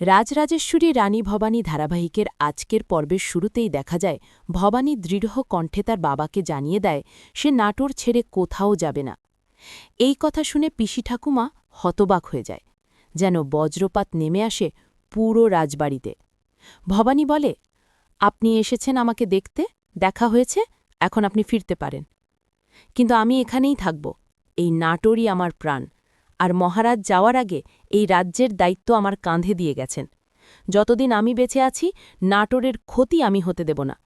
রাজরাজেশ্বরী রানী ভবানী ধারাবাহিকের আজকের পর্বের শুরুতেই দেখা যায়, ভবানী দৃঢ় কণ্ঠে তার বাবাকে জানিয়ে দেয়, সে নাটোর ছেড়ে কোথাও যাবে না। এই কথা শুনে পিসি ঠাকুমা হতবাক হয়ে যায়, যেন বজ্রপাত নেমে আসে পুরো রাজবাড়িতে। ভবানী বলে, আপনি এসেছেন আমাকে দেখতে, দেখা হয়েছে, এখন আপনি ফিরতে পারেন। কিন্তু আমি এখানেই থাকব, এই নাটোরই আমার প্রাণ। আর মহারাজ যাওয়ার আগে এই রাজ্যের দায়িত্ব আমার কাঁধে দিয়ে গেছেন। যতদিন আমি বেঁচে আছি, নাটোরের ক্ষতি আমি হতে দেব না।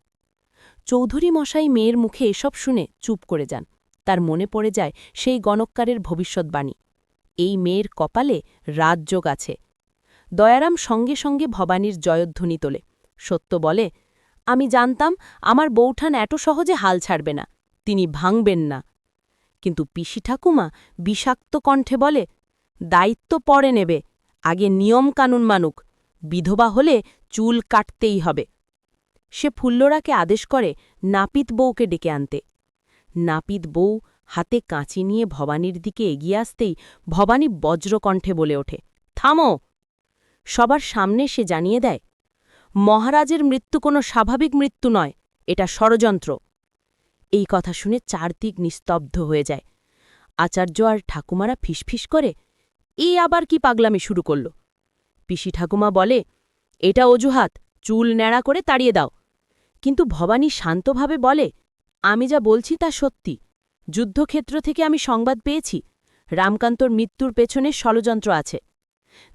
চৌধুরী মশাই মেয়ের মুখে এসব শুনে চুপ করে যান। তার মনে পড়ে যায় সেই গণক্কারের ভবিষ্যৎবাণী এই মেয়ের কপালে রাজযোগ আছে। দয়ারাম সঙ্গে সঙ্গে ভবানীর জয়ধ্বনি তোলে। সত্য বলে, আমি জানতাম আমার বৌঠান এত সহজে হাল ছাড়বে না। তিনি ভাঙবেন না। কিন্তু পিসি ঠাকুমা বিষাক্ত কণ্ঠে বলে, দায়িত্ব পরে নেবে, আগে নিয়ম কানুন মানুক, বিধবা হলে চুল কাটতেই হবে। সে ফুল্লরাকে আদেশ করে নাপিত বউকে ডেকে আনতে। নাপিত বউ হাতে কাঁচি নিয়ে ভবানীর দিকে এগিয়ে আসতেই ভবানী বজ্রকণ্ঠে বলে ওঠে, থামো! সবার সামনে সে জানিয়ে দেয়, মহারাজের মৃত্যু কোনো স্বাভাবিক মৃত্যু নয়, এটা ষড়যন্ত্র। এই কথা শুনে চারদিক নিস্তব্ধ হয়ে যায়। আচার্য আর ঠাকুমারা ফিসফিস করে এই আবার কি পাগলামি শুরু করল? পিসি ঠাকুমা বলে, এটা অজুহাত, চুল ন্যাড়া করে তাড়িয়ে দাও। কিন্তু ভবানী শান্তভাবে বলে, আমি যা বলছি তা সত্যি। যুদ্ধক্ষেত্র থেকে আমি সংবাদ পেয়েছি। রামকান্তর মৃত্যুর পেছনে ষড়যন্ত্র আছে।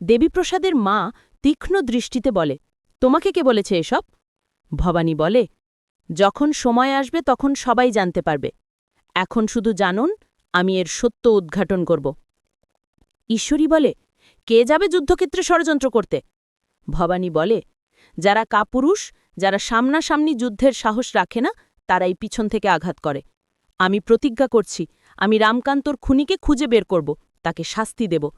দেবীপ্রসাদের মা তীক্ষ্ণ দৃষ্টিতে বলে, তোমাকে কে বলেছে এসব? ভবানী বলে যখন সময় আসবে তখন সবাই জানতে পারবে। এখন শুধু জানুন, আমি এর সত্য উদ্ঘাটন করব। ঈশ্বরী বলে, কে যাবে যুদ্ধক্ষেত্রে ষড়যন্ত্র করতে? ভবানী বলে, যারা কাপুরুষ, যারা সামনাসামনি যুদ্ধের সাহস রাখে না, তারাই পিছন থেকে আঘাত করে। আমি প্রতিজ্ঞা করছি, আমি রামকান্তর খুনিকে খুঁজে বের করব, তাকে শাস্তি দেব।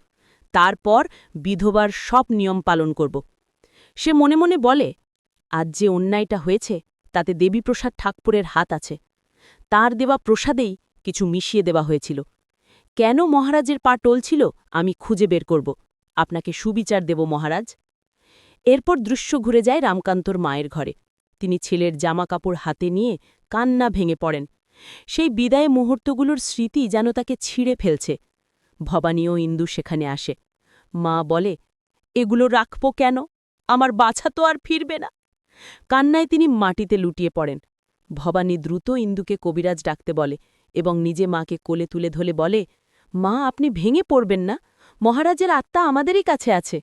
তারপর বিধবার সব নিয়ম পালন করব। সে মনে মনে বলে, আজ যে অন্যায়টা হয়েছে তাতে দেবীপ্রসাদ ঠাকুরের হাত আছে। তার দেওয়া প্রসাদেই কিছু মিশিয়ে দেওয়া হয়েছিল। কেন মহারাজের পা টলছিল, আমি খুঁজে বের করব। আপনাকে সুবিচার দেব মহারাজ। এরপর দৃশ্য ঘুরে যায় রামকান্তর মায়ের ঘরে। তিনি ছেলের জামা কাপড় হাতে নিয়ে কান্না ভেঙে পড়েন। সেই বিদায় মুহূর্তগুলোর স্মৃতি যেন তাকে ছিঁড়ে ফেলছে। ভবানী ও ইন্দু সেখানে আসে। মা বলে, এগুলো রাখব কেন? আমার বাছা তো আর ফিরবে না। কান্নায় তিনি মাটিতে লুটিয়ে পড়েন। ভবানী দ্রুত ইন্দুকে কবিরাজ ডাকতে বলে এবং নিজে মাকে কোলে তুলে ধরে বলে, মা, আপনি ভেঙে পড়বেন না। মহারাজের আত্মা আমাদেরই কাছে আছে।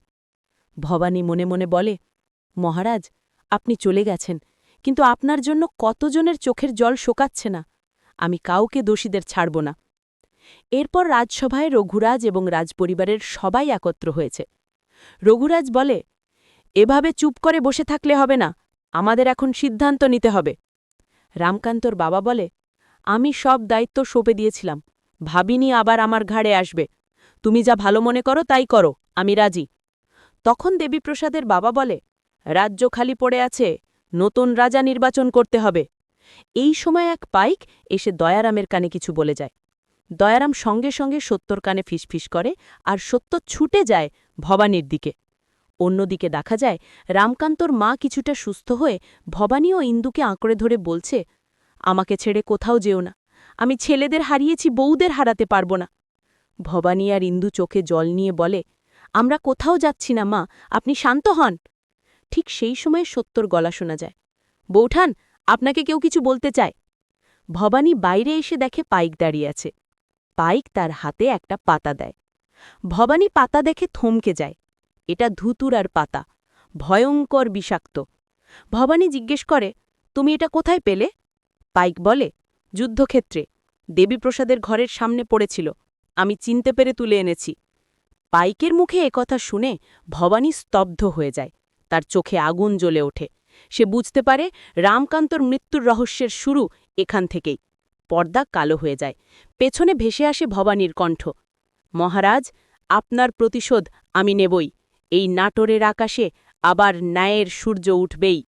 ভবানী মনে মনে বলে, মহারাজ, আপনি চলে গেছেন, কিন্তু আপনার জন্য কতজনের চোখের জল শোকাচ্ছে না। আমি কাউকে দোষীদের ছাড়ব না। এরপর রাজসভায় রঘুরাজ এবং রাজপরিবারের সবাই একত্র হয়েছে। রঘুরাজ বলে, এভাবে চুপ করে বসে থাকলে হবে না। আমাদের এখন সিদ্ধান্ত নিতে হবে। রামকান্তর বাবা বলে, আমি সব দায়িত্ব সঁপে দিয়েছিলাম। ভাবিনি আবার আমার ঘাড়ে আসবে। তুমি যা ভালো মনে করো তাই করো, আমি রাজি। তখন দেবীপ্রসাদের বাবা বলে, রাজ্য খালি পড়ে আছে, নতুন রাজা নির্বাচন করতে হবে। এই সময় এক পাইক এসে দয়ারামের কানে কিছু বলে যায়। দয়ারাম সঙ্গে সঙ্গে সত্যর কানে ফিসফিস করে আর সত্য ছুটে যায় ভবানীর দিকে। অন্যদিকে দেখা যায়, রামকান্তর মা কিছুটা সুস্থ হয়ে ভবানী ও ইন্দুকে আঁকড়ে ধরে বলছে, আমাকে ছেড়ে কোথাও যেও না। আমি ছেলেদের হারিয়েছি, বউদের হারাতে পারব না। ভবানী আর ইন্দু চোখে জল নিয়ে বলে, আমরা কোথাও যাচ্ছি না, মা, আপনি শান্ত হন। ঠিক সেই সময় সত্যর গলা শোনা যায়, বৌঠান, আপনাকে কেউ কিছু বলতে চায়? ভবানী বাইরে এসে দেখে পাইক দাঁড়িয়ে আছে। পাইক তার হাতে একটা পাতা দেয়। ভবানী পাতা দেখে থমকে যায়। এটা ধুতুরার পাতা, ভয়ঙ্কর বিষাক্ত। ভবানী জিজ্ঞেস করে, তুমি এটা কোথায় পেলে? পাইক বলে, যুদ্ধক্ষেত্রে। দেবীপ্রসাদের ঘরের সামনে পড়েছিল। আমি চিনতে পেরে তুলে এনেছি। পাইকের মুখে একথা শুনে ভবানী স্তব্ধ হয়ে যায়। তার চোখে আগুন জ্বলে ওঠে। সে বুঝতে পারে রামকান্তর মৃত্যুর রহস্যের শুরু এখান থেকেই। পর্দা কালো হয়ে যায়। পেছনে ভেসে আসে ভবানীর কণ্ঠ, মহারাজ, আপনার প্রতিশোধ আমি নেবই। এই নাটোরের আকাশে আবার ন্যায়ের সূর্য উঠবেই।